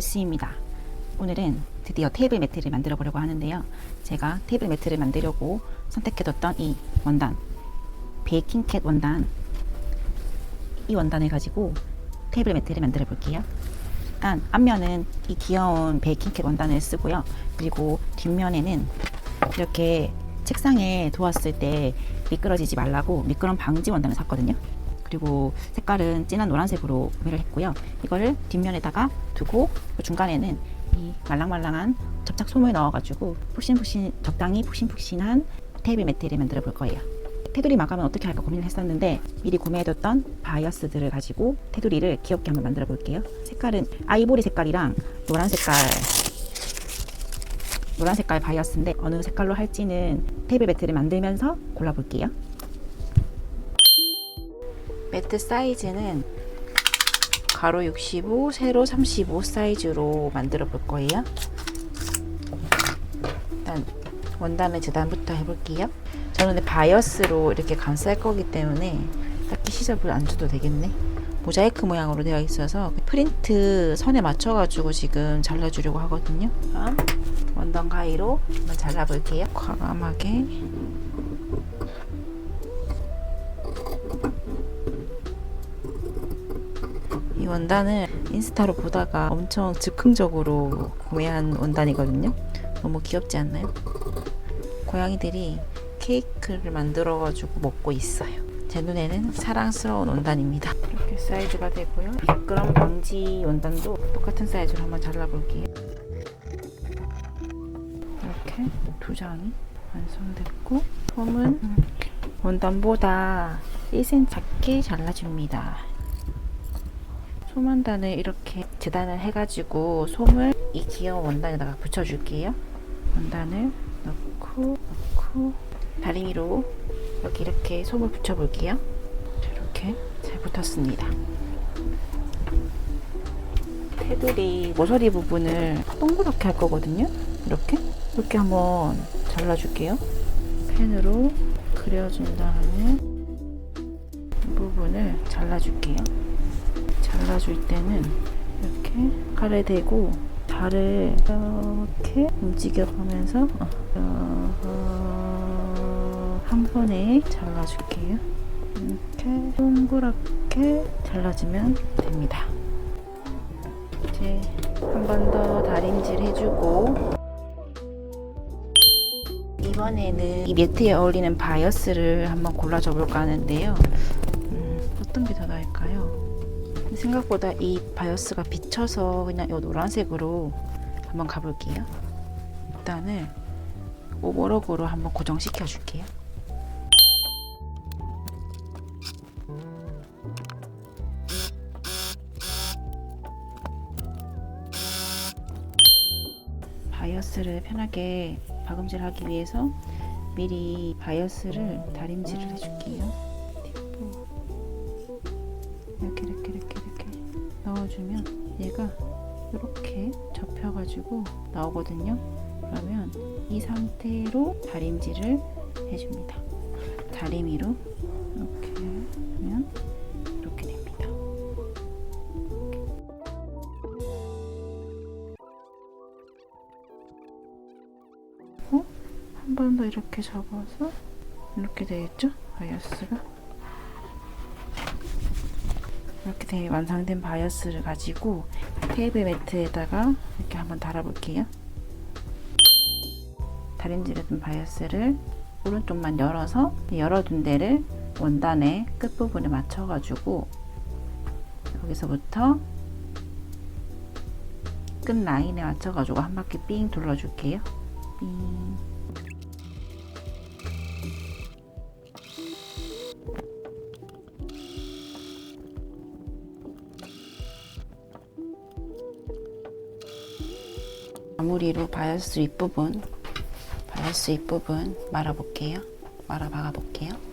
제시입니다. 오늘은 드디어 테이블 매트를 만들어 보려고 하는데요. 제가 테이블 매트를 만들려고 선택해뒀던 이 원단, 베이킹캣 원단, 이 원단을 가지고 테이블 매트를 만들어 볼게요. 일단 앞면은 이 귀여운 베이킹캣 원단을 쓰고요. 그리고 뒷면에는 이렇게 책상에 두었을 때 미끄러지지 말라고 미끄럼 방지 원단을 샀거든요. 그리고 색깔은 진한 노란색으로 구매를 했고요. 이거를 뒷면에다가 두고 그 중간에는 이 말랑말랑한 접착 솜을 넣어가지고 푹신푹신 적당히 푹신푹신한 테이블 매트를 만들어 볼 거예요. 테두리 마감은 어떻게 할까 고민을 했었는데 미리 구매해뒀던 바이어스들을 가지고 테두리를 귀엽게 한번 만들어 볼게요. 색깔은 아이보리 색깔이랑 노란 색깔 노란 색깔 바이어스인데 어느 색깔로 할지는 테이블 매트를 만들면서 골라볼게요. 매트 사이즈는 가로 65, 세로 35 사이즈로 만들어 볼 거예요. 일단 원단을 재단부터 해볼게요. 저는 바이어스로 이렇게 감쌀 거기 때문에 딱히 시접을 안 줘도 되겠네. 모자이크 모양으로 되어 있어서 프린트 선에 맞춰가지고 지금 잘라주려고 하거든요. 원단 가위로 한번 잘라볼게요. 과감하게. 원단을 인스타로 보다가 엄청 즉흥적으로 구매한 원단이거든요. 너무 귀엽지 않나요? 고양이들이 케이크를 만들어 가지고 먹고 있어요. 제 눈에는 사랑스러운 원단입니다. 이렇게 사이즈가 되고요. 미끄럼 방지 원단도 똑같은 사이즈로 한번 잘라볼게요. 이렇게 두 장이 완성됐고 폼은 원단보다 1cm 작게 잘라줍니다. 솜원단을 이렇게 재단을 해가지고 솜을 이 귀여운 원단에다가 붙여줄게요. 원단을 넣고 넣고 다리미로 여기 이렇게 솜을 붙여볼게요. 이렇게 잘 붙었습니다. 테두리 모서리 부분을 동그랗게 할 거거든요. 이렇게 이렇게 한번 잘라줄게요. 펜으로 그려준 다음에 이 부분을 잘라줄게요. 잘라줄 때는 이렇게 칼에 대고 달을 이렇게 움직여가면서 어, 한 번에 잘라줄게요. 이렇게 동그랗게 잘라주면 됩니다. 이제 한 번 더 다림질 해주고 이번에는 이 매트에 어울리는 바이어스를 한번 골라줘 볼까 하는데요. 생각보다 이 바이어스가 비쳐서 그냥 이 노란색으로 한번 가볼게요. 일단은 오버럭으로 한번 고정시켜 줄게요. 바이어스를 편하게 박음질하기 위해서 미리 바이어스를 다림질을 해줄게요. 넣어주면 얘가 이렇게 접혀가지고 나오거든요. 그러면 이 상태로 다림질을 해줍니다. 다리미로 이렇게 하면 이렇게 됩니다. 어? 한번 더 이렇게 접어서 이렇게 되겠죠? 바이어스가 이렇게 돼 완성된 바이어스를 가지고 테이블 매트에다가 이렇게 한번 달아볼게요. 다림질해둔 바이어스를 오른쪽만 열어서 열어둔 데를 원단의 끝부분에 맞춰가지고 여기서부터 끝 라인에 맞춰가지고 한 바퀴 삥 돌려줄게요. 삥. 마무리로 바이어스 윗부분 바이어스 윗부분 말아볼게요. 말아 박아볼게요